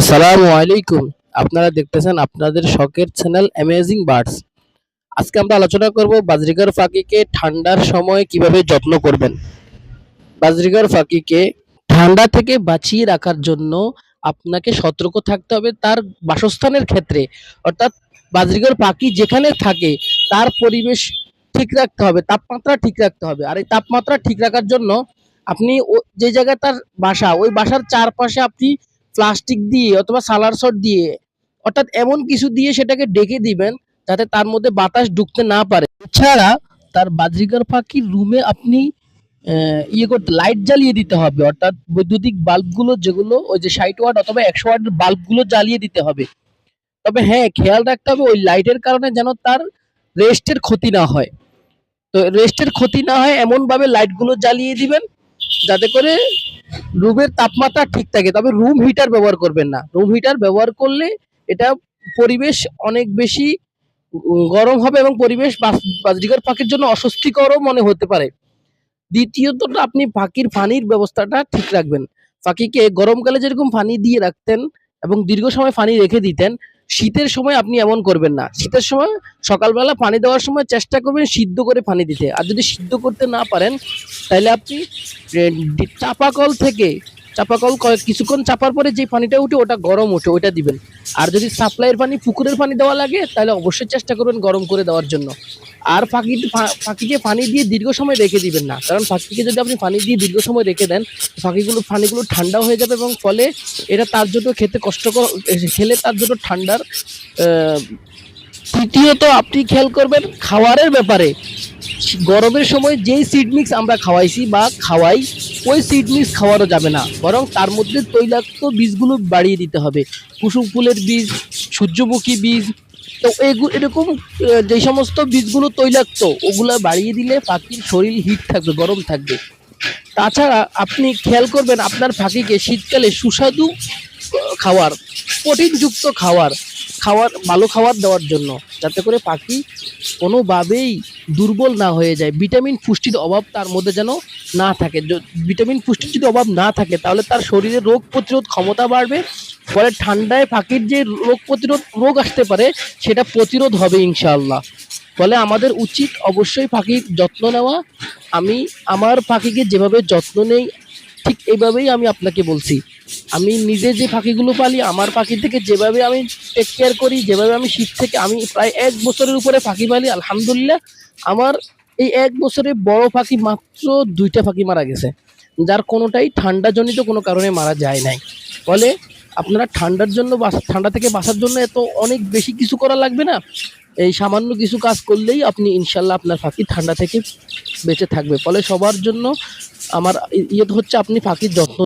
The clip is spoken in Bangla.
আসসালামু আলাইকুম। আপনারা দেখতেছেন আপনাদের শখের চ্যানেল অ্যামেজিং বার্ডস আজকে আমরা আলোচনা করব বাজরিকার পাখিকে ঠান্ডার সময় কীভাবে যত্ন করবেন। বাজরিকার পাখিকে ঠান্ডা থেকে বাঁচিয়ে রাখার জন্য আপনাকে সতর্ক থাকতে হবে তার বাসস্থানের ক্ষেত্রে। অর্থাৎ বাজরিকার পাখি যেখানে থাকে, তার পরিবেশ ঠিক রাখতে হবে, তাপমাত্রা ঠিক রাখতে হবে। আর এই তাপমাত্রা ঠিক রাখার জন্য আপনি যে জায়গায় তার বাসা, ওই বাসার চারপাশে আপনি প্লাস্টিক দিয়ে অথবা সালার শট দিয়ে, অর্থাৎ এমন কিছু দিয়ে সেটাকে ডেকে দিবেন যাতে তার মধ্যে বাতাস ঢুকতে না পারে। এছাড়া তার বাজরিকার পাখির রুমে আপনি ইয়ে করতে, লাইট জ্বালিয়ে দিতে হবে, অর্থাৎ বৈদ্যুতিক বাল্বগুলো যেগুলো, ওই যে ষাট ওয়াট অথবা একশো ওয়াটের বাল্বগুলো জ্বালিয়ে দিতে হবে। তবে হ্যাঁ খেয়াল রাখতে হবে ওই লাইটের কারণে যেন তার রেস্টের ক্ষতি না হয়। তো রেস্টের ক্ষতি না হয় এমন ভাবে লাইটগুলো জ্বালিয়ে দিবেন যাতে করে রুমের তাপমাত্রা ঠিক থাকে। তবে রুম হিটার ব্যবহার করবেন না। রুম হিটার ব্যবহার করলে এটা পরিবেশ অনেক বেশি গরম হবে এবং পরিবেশ বাজ- বাজরিকার পাখির জন্য অস্বস্তিকরও মনে হতে পারে। দ্বিতীয়ত আপনি পাখির পানির ব্যবস্থাটা ঠিক রাখবেন। পাখিকে গরমকালে যেরকম পানি দিয়ে রাখতেন এবং দীর্ঘ সময় পানি রেখে দিতেন, শীতের সময় আপনি এমন করবেন না। শীতের সময় সকালবেলা পানি দেওয়ার সময় চেষ্টা করবেন সিদ্ধ করে পানি দিতে। আর যদি সিদ্ধ করতে না পারেন তাহলে আপনি চাপা কল থেকে, চাপাকল কয়েক- কিছুক্ষণ চাপার পরে যে পানিটা উঠে ওটা গরম ওঠে ওটা দিবেন। আর যদি সাপ্লাইয়ের পানি পুকুরের পানি দেওয়া লাগে, তাহলে অবশ্যই চেষ্টা করবেন গরম করে দেওয়ার জন্য। আর পাখি পাখিকে পানি দিয়ে দীর্ঘ সময় রেখে দিবেন না। কারণ ফাঁকিকে যদি আপনি পানি দিয়ে দীর্ঘ সময় রেখে দেন পাখিগুলো পানিগুলো ঠান্ডা হয়ে যাবে এবং ফলে এটা তার জন্য খেতে কষ্টকর, খেলে তার জন্য ঠান্ডার তৃতীয়ত আপনি খেয়াল করবেন খাবারের ব্যাপারে। গরমের সময় যেই সিড মিক্স আমরা খাওয়াইছি বা খাওয়াই, ওই সিড মিক্স খাওয়ানো যাবে না। বরং তার মধ্যে তৈলাক্ত বীজগুলো বাড়িয়ে দিতে হবে। কুসুম ফুলের বীজ, সূর্যমুখী বীজ, তো এগুলো এরকম যে সমস্ত বীজগুলো তৈলাক্ত, ওগুলো বাড়িয়ে দিলে পাখির শরীর হিট থাকবে, গরম থাকবে। তাছাড়া আপনি খেয়াল করবেন, আপনার পাখিকে শীতকালে সুস্বাদু খাওয়ার, প্রোটিনযুক্ত খাবার খাওয়ার, ভালো খাবার দেওয়ার জন্য, যাতে করে পাখি কোনোভাবেই দুর্বল না হয়ে যায়। ভিটামিন পুষ্টির অভাব তার মধ্যে যেন না থাকে। ভিটামিন পুষ্টির যদি অভাব না থাকে, তাহলে তার শরীরে রোগ প্রতিরোধ ক্ষমতা বাড়বে, ফলে ঠান্ডায় পাখির যে রোগ প্রতিরোধ রোগ আসতে পারে, সেটা প্রতিরোধ হবে ইনশাআল্লাহ। ফলে আমাদের উচিত অবশ্যই পাখির যত্ন নেওয়া। আমি, আমার পাখিকে যেভাবে যত্ন নেই ঠিক এইভাবেই আমি আপনাকে বলছি। আমি নিজে যে পাখিগুলো পালি, আমার পাখি থেকে যেভাবে আমি টেক কেয়ার করি, যেভাবে আমি শীত থেকে, আমি প্রায় এক বছরের উপরে পাখি পালি, আলহামদুলিল্লাহ, আমার এই এক বছরে বড় পাখি মাত্র দুইটা পাখি মারা গেছে। যার কোনোটাই ঠান্ডাজনিত কোনো কারণে মারা যায় নাই। ফলে আপনারা ঠান্ডার জন্য ঠান্ডা থেকে বাঁচার জন্য এত অনেক বেশি কিছু করা লাগবে না। এই সামান্য কিছু কাজ করলেই আপনি ইনশাল্লাহ আপনার পাখি ঠান্ডা থেকে বেঁচে থাকবে। ফলে সবার জন্য আমার ইয়ে হচ্ছে আপনি পাখির যত্ন